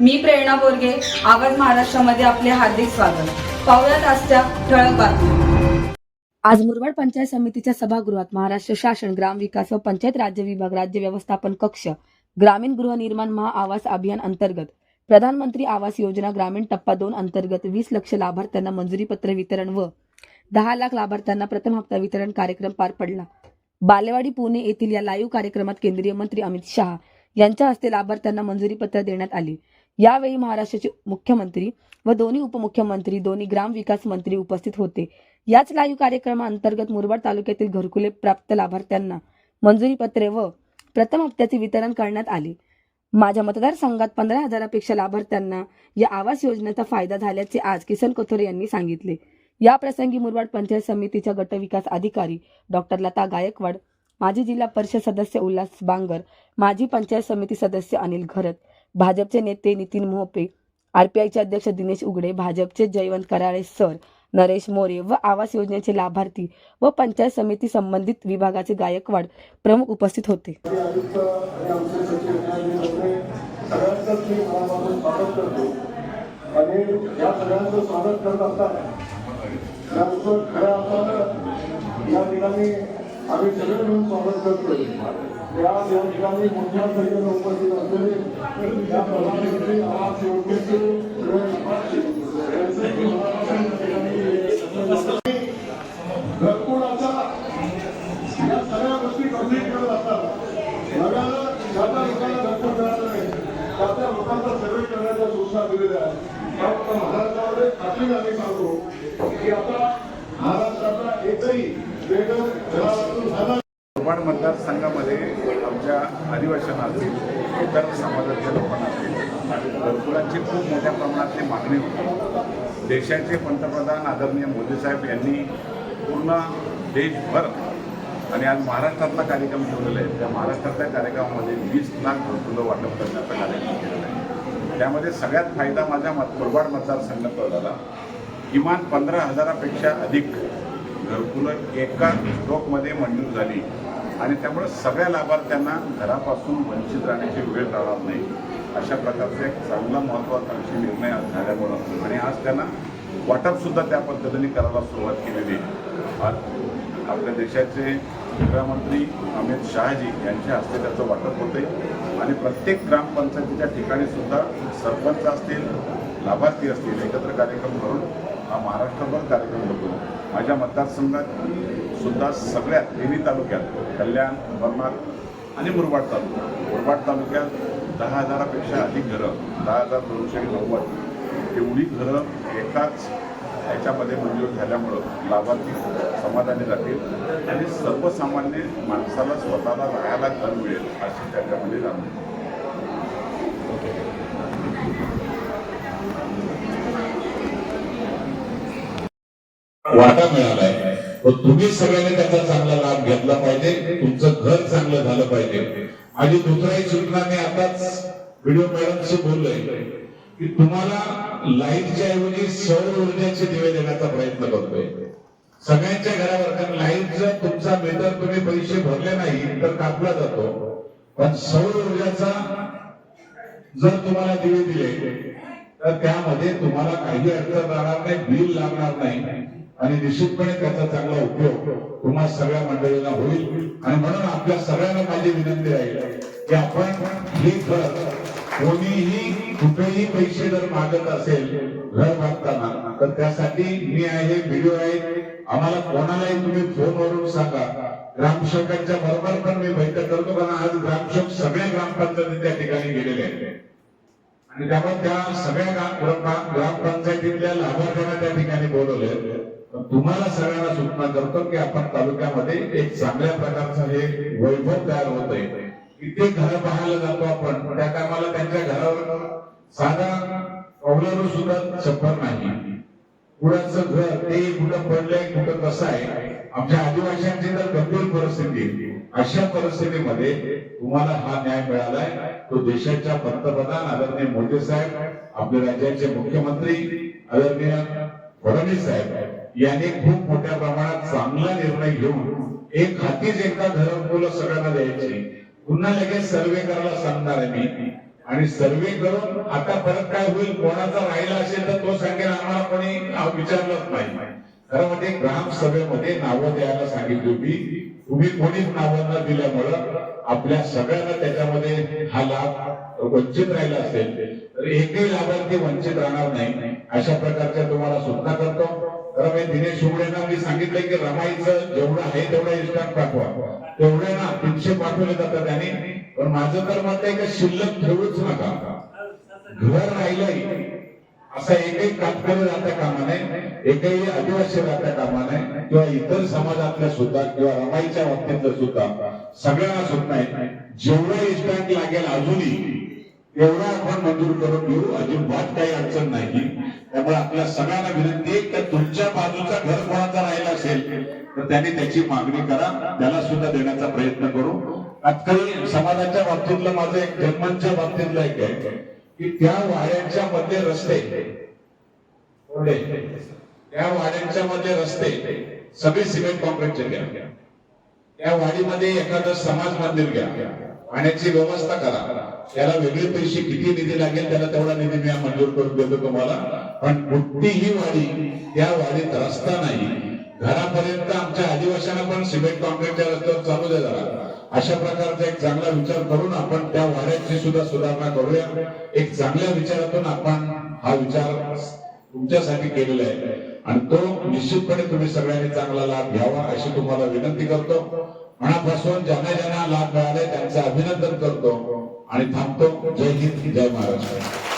मी प्रेरणा बोरगे आवाज महाराष्ट्रामध्ये आपले हार्दिक स्वागत. पाहुयात आजच्या ठळक बातम्या. आज मुरबाड पंचायत समितीच्या सभागृहात महाराष्ट्र शासन ग्रामविकास व पंचायत राज्य विभाग राज्य व्यवस्थापन कक्ष ग्रामीण गृहनिर्माण महाआवास अभियान अंतर्गत प्रधानमंत्री आवास योजना ग्रामीण टप्पा दोन अंतर्गत वीस लक्ष लाभार्थ्यांना मंजुरी पत्र वितरण व दहा लाख लाभार्थ्यांना प्रथम हप्ता वितरण कार्यक्रम पार पडला. बालेवाडी पुणे येथील या लाईव्ह कार्यक्रमात केंद्रीय मंत्री अमित शहा यांच्या हस्ते लाभार्थ्यांना मंजुरी पत्र देण्यात आली. यावेळी महाराष्ट्राचे मुख्यमंत्री व दोन्ही उपमुख्यमंत्री दोन्ही ग्रामविकास मंत्री उपस्थित होते. याच लाईव्ह कार्यक्रमाअंतर्गत मुरबाड तालुक्यातील घरकुले प्राप्त लाभार्थ्यांना मंजुरी पत्रे व प्रथम हप्त्याचे वितरण करण्यात आले. माझ्या मतदारसंघात पंधरा हजारापेक्षा लाभार्थ्यांना या आवास योजनेचा फायदा झाल्याचे आज किसन कोथोरे यांनी सांगितले. या प्रसंगी मुरबाड पंचायत समितीच्या गटविकास अधिकारी डॉक्टर लता गायकवाड माजी जिल्हा परिषद सदस्य उल्हास बांगर माजी पंचायत समिती सदस्य अनिल घरत भाजपचे नेते नितीन मोहपे आरपीआयचे अध्यक्ष दिनेश उगडे भाजपचे जयवंत कराळे सर नरेश मोरे व आवास योजनेचे लाभार्थी व पंचायत समिती संबंधित विभागाचे गायकवाड प्रमुख उपस्थित होते. या सगळ्यांचं स्वागत करत. असताना याचं खऱ्या अर्थानं या ठिकाणी आम्ही सगळे मिळून स्वागत करतोय. या या ठिकाणी मोठ्या संख्येनं उपस्थित असलेले या प्रधानमंत्री आवास योजनेचे या सगळ्या गोष्टी कंप्लीट करत असतात नव्यानं ज्या त्या लोकांना घरकुल मिळालं नाही त्या त्या लोकांचा सर्वे करण्याच्या सूचना दिलेल्या आहेत महाराष्ट्रामध्ये खात्री आम्ही सांगतो की आता महाराष्ट्रातला एकही वेगळं मुरबाड मतदारसंघामध्ये आमच्या आदिवासींना असतील इतर समाजाच्या लोकांना असतील घरकुलांची खूप मोठ्या प्रमाणातली मागणी होती. देशाचे पंतप्रधान आदरणीय मोदी साहेब यांनी पूर्ण देशभर आणि आज महाराष्ट्रातला कार्यक्रम ठेवलेला आहे. त्या महाराष्ट्रातल्या कार्यक्रमामध्ये वीस लाख घरकुलं वाटप करण्याचा कार्यक्रम केलेला आहे. त्यामध्ये सगळ्यात फायदा माझ्या मत मुरबाड मतदारसंघात झाला किमान पंधरा हजारापेक्षा अधिक घरकुलं एका स्ट्रोकमध्ये मंजूर झाली. आणि त्यामुळे सगळ्या लाभार्थ्यांना घरापासून वंचित राहण्याची वेळ राहणार नाही. अशा प्रकारचा एक चांगला महत्त्वाकांक्षी निर्णय आज झाल्यामुळं आणि आज त्यांना वाटपसुद्धा त्या पद्धतीने करायला सुरुवात केलेली आहे. आज आपल्या देशाचे गृहमंत्री अमित शहाजी यांच्या हस्ते त्याचं वाटप होते आणि प्रत्येक ग्रामपंचायतीच्या ठिकाणी सुद्धा सरपंच असतील लाभार्थी असतील एकत्र कार्यक्रम करून हा महाराष्ट्रभर कार्यक्रम होतो माझ्या मतदारसंघात सुद्धा सगळ्या तिन्ही तालुक्यात कल्याण अंबरनाथ आणि मुरबाड तालुका. मुरबाड तालुक्यात दहा हजारापेक्षा अधिक घरं दहा हजार दोनशे नव्वद. एवढी घरं एकाच याच्यामध्ये मंजूर झाल्यामुळं लाभार्थी समाधानी राहतील आणि सर्वसामान्य माणसाला स्वतःला राहायला घर मिळेल अशी त्याच्यामध्ये जाणवते वाटा मिळालाय. व तुम्ही सगळ्यांनी त्याचा चांगला लाभ घेतला पाहिजे तुमचं घर चांगलं झालं पाहिजे. आणि दुसऱ्याही सूचना मी आताच व्हिडिओ मॅडमशी बोललोय की तुम्हाला लाईटच्या ऐवजी सौर ऊर्जेचे दिवे देण्याचा प्रयत्न करतोय. सगळ्यांच्या घरावर कारण लाइट जर तुमचा मीटर तुम्ही पैसे भरले नाही तर कापला जातो. पण सौर ऊर्जाचा जर तुम्हाला दिवे दिले तर त्यामध्ये तुम्हाला काही अडचण राहणार नाही बिल लागणार नाही. आणि निश्चितपणे त्याचा चांगला उपयोग तुम्हा सगळ्या मंडळींना होईल. आणि म्हणून आपल्या सगळ्यांना माझी विनंती आहे की आपण हे घर कोणीही कुठेही पैसे जर मागत असेल घर मागताना तर त्यासाठी मी आहे व्हिडिओ आहे. आम्हाला कोणालाही तुम्ही फोनवरून सांगा. ग्रामसेवकांच्या बरोबर पण मी बैठक करतो कारण आज ग्रामसेवक सगळ्या ग्रामपंचायती त्या ठिकाणी गेलेले आहेत. आणि त्यामुळे त्या सगळ्या ग्रामपंचायतीतल्या लाभार्थ्यांना त्या ठिकाणी बोलवले पण तुम्हाला सगळ्यांना सूचना करतो की आपण तालुक्यामध्ये एक चांगल्या प्रकारचं हे वैभव तयार होत आहे इथे घर पाहायला जातो आपण पण त्या टायमाला त्यांच्या घरावर साधा कौलारू सुद्धा छप्पर नाही. कुणाचं घर ते कुठं पडलंय कुठं कसं आहे आमच्या आदिवासींची तर गंभीर परिस्थिती अशा परिस्थितीमध्ये तुम्हाला हा न्याय मिळालाय. तो देशाच्या पंतप्रधान आदरणीय मोदी साहेब आपल्या राज्याचे मुख्यमंत्री आदरणीय फडणवीस साहेब. यांनी खूप मोठ्या प्रमाणात चांगला निर्णय घेऊन एक हातीच एकदा घरकुलं सगळ्यांना द्यायचे. पुन्हा लगेच सर्वे करायला सांगणार आहे मी. आणि सर्वे करून आता परत काय होईल कोणाचा राहिला असेल तर तो सांगेल आम्हाला कोणी विचारलंच नाही. खरं म्हणजे ग्रामसभेमध्ये नावं द्यायला सांगितली होती. तुम्ही कोणीच नावं न दिल्यामुळं आपल्या सगळ्यांना त्याच्यामध्ये हा लाभ वंचित राहिला असेल. तर एकही लाभार्थी वंचित राहणार नाही. अशा प्रकारच्या तुम्हाला सूचना करतो. खरं म्हणजे दिनेश उघडेंना मी सांगितलंय की रमाईचं जेवढं आहे तेवढं इन्स्टंट पाठवा. तेवढे ना तीनशे पाठवले जातात त्यांनी पण माझं तर मत आहे का शिल्लक ठेवूच नका. घर राहिलंय. असा एकही कातकरी राहता कामा नये एकही आदिवासी राहता कामा नये किंवा इतर समाजातल्या सुद्धा किंवा रमाईच्या बाबतीतलं सुद्धा सगळ्यांना सुद्धा नाही जेवढं इन्स्टंट लागेल अजूनही एवढा आपण मंजूर करून घेऊ. अजिबात काही अडचण नाही. त्यामुळे आपल्या सगळ्यांना विनंती आहे की तुमच्या बाजूचा घर कोणाचा राहिला असेल तर त्यांनी त्याची मागणी करा. त्याला सुद्धा देण्याचा प्रयत्न करू. आजकाल समाजाच्या बाबतीतलं माझं एक जन्मांच्या बाबतीतलं एक आहे की त्या वाड्यांच्या मध्ये रस्ते त्या वाड्यांच्या मध्ये रस्ते सगळे सिमेंट कॉन्क्रीटचे घ्या. त्या वाडीमध्ये एखादं समाज मंदिर घ्या. पाण्याची व्यवस्था करा. त्याला वेगळे पैसे किती निधी लागेल त्याला तेवढा निधी मी मंजूर करून देतो तुम्हाला. पण कुठलीही वाडी त्या वाडीत रस्ता नाही. घरापर्यंत आमच्या आदिवासींना पण सिमेंट कॉन्क्रीटच्या रस्त्यावर चालू द्या जरा. अशा प्रकारचा एक चांगला विचार करून आपण त्या वाड्याची सुद्धा सुधारणा करूया. एक चांगल्या विचारातून आपण हा विचार तुमच्यासाठी केलेला आहे. आणि तो निश्चितपणे तुम्ही सगळ्यांनी चांगला लाभ घ्यावा अशी तुम्हाला विनंती करतो. मनापासून ज्यांना ज्यांना लाभ मिळाले त्यांचं अभिनंदन करतो. आणि थांबतो. जय हिंद. जय महाराष्ट्र.